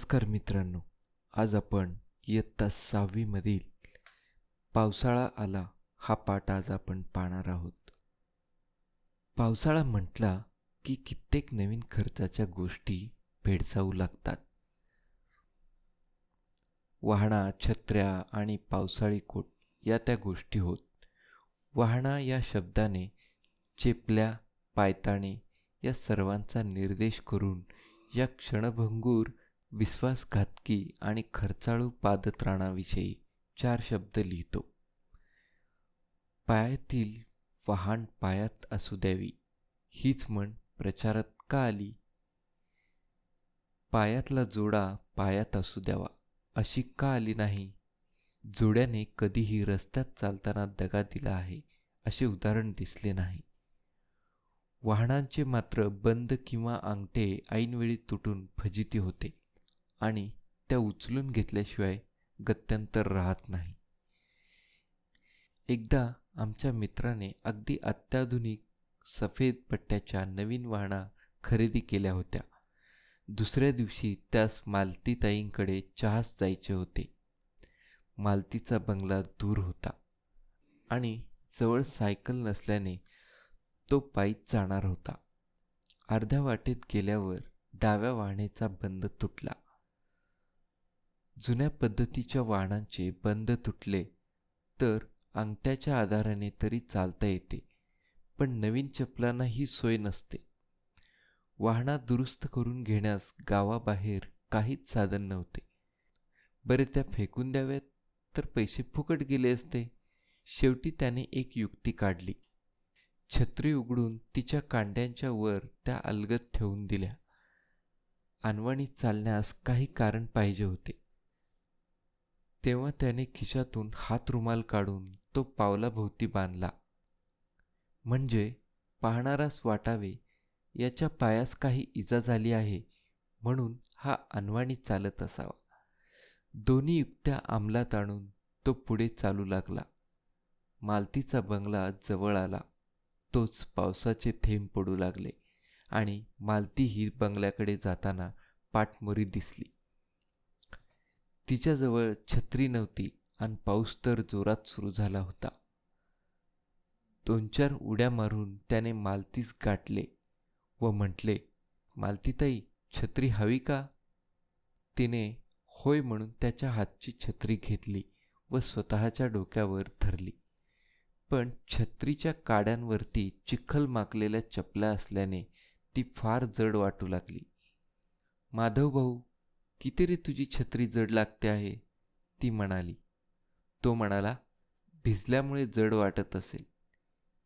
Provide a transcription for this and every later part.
नमस्कार मित्रांनो आज आपण इयत्ता सहावीमधील पावसाळा आला हा पाठ आज आपण पाहणार आहोत. पावसाळा म्हटला की कित्येक नवीन खर्चाच्या गोष्टी भेडसावू लागतात. वाहना छत्र्या आणि पावसाळी कोट या त्या गोष्टी होत. वाहना या शब्दाने चेपल्या पायताणे या सर्वांचा निर्देश करून या क्षणभंगूर विश्वासघातकी आणि खर्चाळू पादत्राणाविषयी चार शब्द लिहितो. पायातील वाहन पायात असू द्यावी हीच म्हण प्रचारात का आली? पायातला जोडा पायात असू द्यावा अशी का आली नाही? जोड्याने कधीही रस्त्यात चालताना दगा दिला आहे असे उदाहरण दिसले नाही. वाहनांचे मात्र बंद किंवा अंगठे ऐनवेळी तुटून फजिती होते. आणि त्या उचलून घेतल्याशिवाय गत्यंतर राहत नाही. एकदा आमच्या मित्राने अगदी अत्याधुनिक सफेद पट्ट्याच्या नवीन वाहना खरेदी केल्या होत्या. दुसऱ्या दिवशी त्यास मालतीताईंकडे चहास जायचे होते. मालतीचा बंगला दूर होता आणि जवळ सायकल नसल्याने तो पायीच जाणार होता. अर्ध्या वाटेत गेल्यावर डाव्या वाहनेचा बंद तुटला. जुन्या पद्धतीच्या वाहनांचे बंद तुटले तर अंगठ्याच्या आधाराने तरी चालता येते पण नवीन चपलांना ही सोय नसते. वाहना दुरुस्त करून घेण्यास गावाबाहेर काहीच साधन नव्हते. बरे त्या फेकून द्याव्यात तर पैसे फुकट गेले असते. शेवटी त्याने एक युक्ती काढली. छत्री उघडून तिच्या कांड्यांच्या वर त्या अलगत ठेवून दिल्या. अनवाणी चालण्यास काही कारण पाहिजे होते. तेव्हा त्याने खिशातून हात रुमाल काढून तो पावलाभोवती बांधला. म्हणजे पाहणारास वाटावे याच्या पायास काही इजा झाली आहे म्हणून हा अनवाणी चालत असावा. दोन्ही युक्त्या अंमलात आणून तो पुढे चालू लागला. मालतीचा बंगला जवळ आला. तोच पावसाचे थेंब पडू लागले आणि मालती ही बंगल्याकडे जाताना पाठमोरी दिसली. तिच्याजवळ छत्री नव्हती आणि पाऊस तर जोरात सुरू झाला होता. दोन चार उड्या मारून त्याने मालतीस गाठले व म्हटले मालतीताई छत्री हवी का? तिने होय म्हणून त्याच्या हातची छत्री घेतली व स्वतःच्या डोक्यावर धरली. पण छत्रीच्या काड्यांवरती चिखल माकलेल्या चपल्या असल्याने ती फार जड वाटू लागली. माधवभाऊ किती रे तुझी छत्री जड लागते आहे ती म्हणाली. तो म्हणाला भिजल्यामुळे जड वाटत असेल.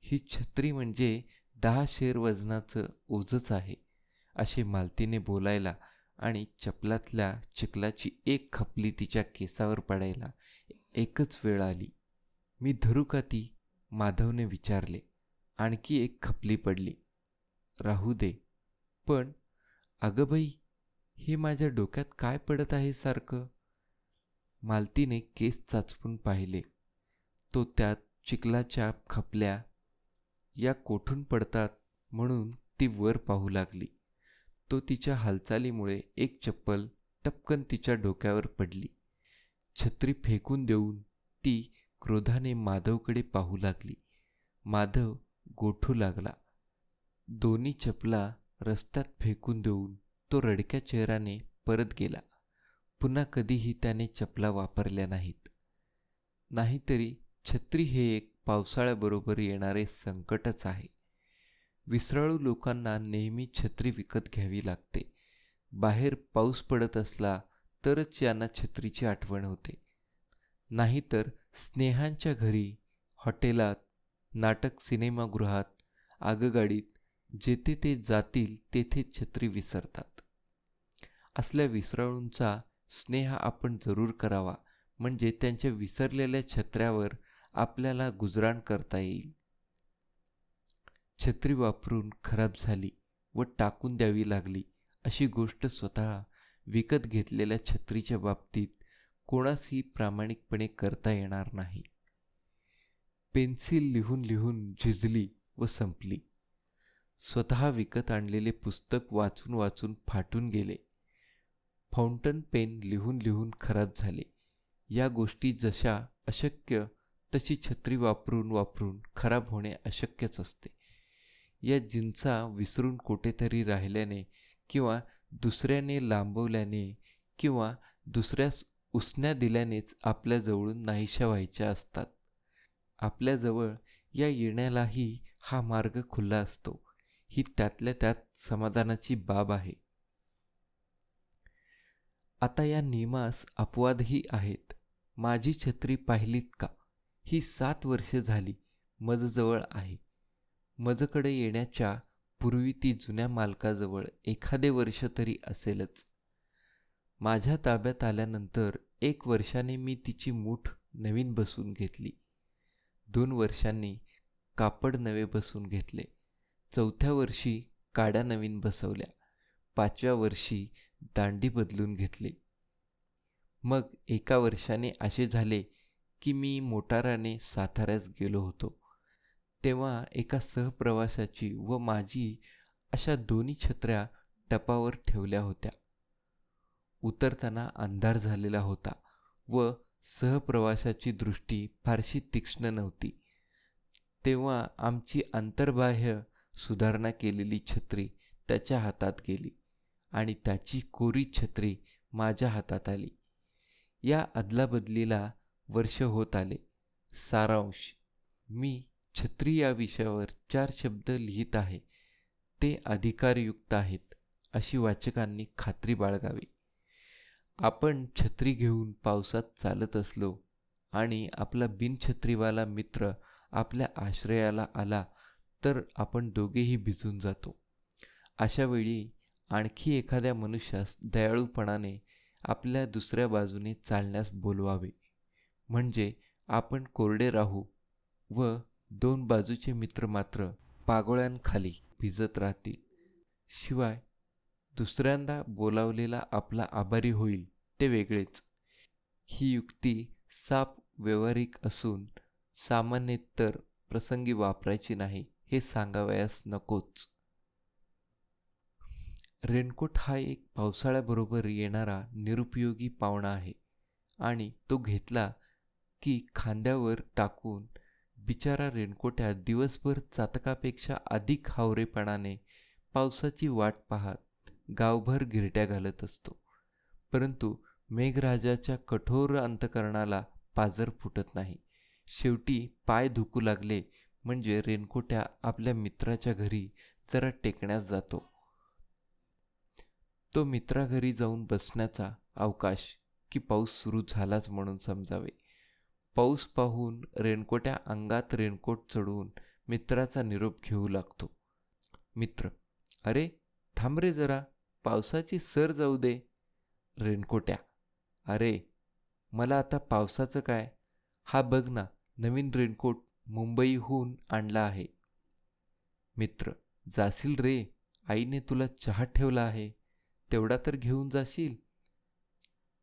ही छत्री म्हणजे दहा शेर वजनाचं ओझच आहे असे मालतीने बोलायला आणि चपलातल्या चिखलाची एक खपली तिच्या केसावर पडायला एकच वेळ आली. मी धरू का ती? माधवने विचारले. आणखी एक खपली पडली. राहू दे. पण अगं बाई हे माझ्या डोक्यात काय पडत आहे सारखं? मालतीने केस चाचपून पाहिले. तो त्यात चिखलाच्या खपल्या. या कोठून पडतात म्हणून ती वर पाहू लागली. तो तिच्या हालचालीमुळे एक चप्पल टपकन तिच्या डोक्यावर पडली. छत्री फेकून देऊन ती क्रोधाने माधवकडे पाहू लागली. माधव गोठू लागला. दोन्ही चपला रस्त्यात फेकून देऊन तो रडक्या चेहऱ्याने परत गेला. पुन्हा कधीही त्याने चपला वापरल्या नाहीत. नाहीतरी छत्री हे एक पावसाळ्याबरोबर येणारे संकटच आहे. विसराळू लोकांना नेहमी छत्री विकत घ्यावी लागते. बाहेर पाऊस पडत असला तरच यांना छत्रीची आठवण होते. नाहीतर स्नेहांच्या घरी हॉटेलात नाटक सिनेमागृहात आगगाडीत जेथे ते जातील तेथे छत्री विसरतात. असल्या विसराळूंचा स्नेह आपण जरूर करावा म्हणजे त्यांच्या विसरलेल्या छत्र्यावर आपल्याला गुजराण करता येईल. छत्री वापरून खराब झाली व टाकून द्यावी लागली अशी गोष्ट स्वतः विकत घेतलेल्या छत्रीच्या बाबतीत कोणासही प्रामाणिकपणे करता येणार नाही. पेन्सिल लिहून लिहून झिजली व संपली. स्वतः विकत आणलेले पुस्तक वाचून वाचून फाटून गेले. फाउंटन पेन लिहून लिहून खराब झाले. या गोष्टी जशा अशक्य तशी छत्री वापरून वापरून खराब होणे अशक्यच असते. या जिन्सा विसरून कुठेतरी राहिल्याने किंवा दुसऱ्याने लांबवल्याने किंवा दुसऱ्यास उसण्या दिल्यानेच आपल्याजवळून नाहीशा व्हायच्या असतात. आपल्याजवळ या येण्यालाही हा मार्ग खुला असतो. ही त्यातल्या त्यात समाधानाची बाब आहे. आता या नियमास अपवादही आहेत. माझी छत्री पाहिलीत का? ही सात वर्षे झाली मजजवळ आहे. मजकडे येण्याच्या पूर्वी ती जुन्या मालकाजवळ एखादे वर्ष तरी असेलच. माझ्या ताब्यात आल्यानंतर एक वर्षाने मी तिची मूठ नवीन बसून घेतली. दोन वर्षांनी कापड नवे बसून घेतले. चौथ्या वर्षी काड्या नवीन बसवल्या. पाचव्या वर्षी दांडी बदलून घेतली. मग एका वर्षाने असे झाले की मी मोटाराने साताऱ्यास गेलो होतो. तेव्हा एका सहप्रवासाची व माझी अशा दोन्ही छत्र्या टपावर ठेवल्या होत्या. उतरताना अंधार झालेला होता व सहप्रवासाची दृष्टी फारशी तीक्ष्ण नव्हती. तेव्हा आमची अंतर्बाह्य सुधारणा केलेली छत्री त्याच्या हातात गेली. आणि त्याची कोरी छत्री माझ्या हातात आली. या अदलाबदलीला वर्ष होत आले. सारांश. मी छत्री या विषयावर चार शब्द लिहित आहे. ते अधिकारयुक्त आहेत अशी वाचकांनी खात्री बाळगावी. आपण छत्री घेऊन पावसात चालत असलो आणि आपला बिनछत्रीवाला मित्र आपल्या आश्रयाला आला तर आपण दोघेही भिजून जातो. अशावेळी आणखी एखाद्या मनुष्यास दयाळूपणाने आपल्या दुसऱ्या बाजूने चालण्यास बोलवावे. म्हणजे आपण कोरडे राहू व दोन बाजूचे मित्र मात्र पागोळ्यांखाली भिजत राहतील. शिवाय दुसऱ्यांदा बोलावलेला आपला आभारी होईल ते वेगळेच. ही युक्ती साप व्यवहारिक असून सामान्यतर प्रसंगी वापरायची नाही हे सांगावयास नकोच. रेनकोट हा एक पावसाळ्याबरोबर येणारा निरुपयोगी पाहुणा आहे आणि तो घेतला की खांद्यावर टाकून बिचारा रेनकोट्या दिवसभर चातकापेक्षा अधिक हावरेपणाने पावसाची वाट पाहत गावभर गिरट्या घालत असतो. परंतु मेघराजाच्या कठोर अंतकरणाला पाजर फुटत नाही. शेवटी पाय धुकू लागले म्हणजे रेनकोट्या आपल्या मित्राच्या घरी जरा टेकण्यास जातो. तो मित्राघरी जाऊन बसण्याचा अवकाश की पाऊस सुरू झालाच म्हणून समजावे. पाऊस पाहून रेनकोट्या अंगात रेनकोट चढवून मित्राचा निरोप घेऊ लागतो. मित्र अरे थांब रे जरा पावसाची सर जाऊ दे. रेनकोट्या अरे मला आता पावसाचं काय? हा बघ ना नवीन रेनकोट मुंबईहून आणला आहे. मित्र जाशील रे आईने तुला चहा ठेवला आहे. तेवढा तर घेऊन जाशील.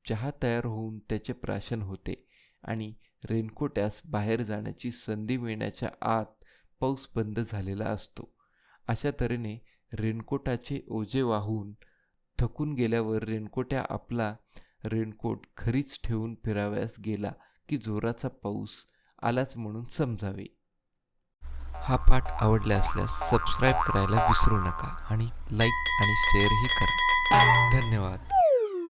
चहा तयार होऊन त्याचे प्राशन होते आणि रेनकोट्यास बाहेर जाण्याची संधी मिळण्याच्या आत पाऊस बंद झालेला असतो. अशा तऱ्हेने रेनकोटाचे ओझे वाहून थकून गेल्यावर रेनकोट्या आपला रेनकोट घरीच ठेवून फिरावयास गेला की जोराचा पाऊस आलाच म्हणून समजावे. हा पाठ आवडला असल्यास सबस्क्राईब करायला विसरू नका आणि लाईक आणि शेअरही करा. धन्यवाद.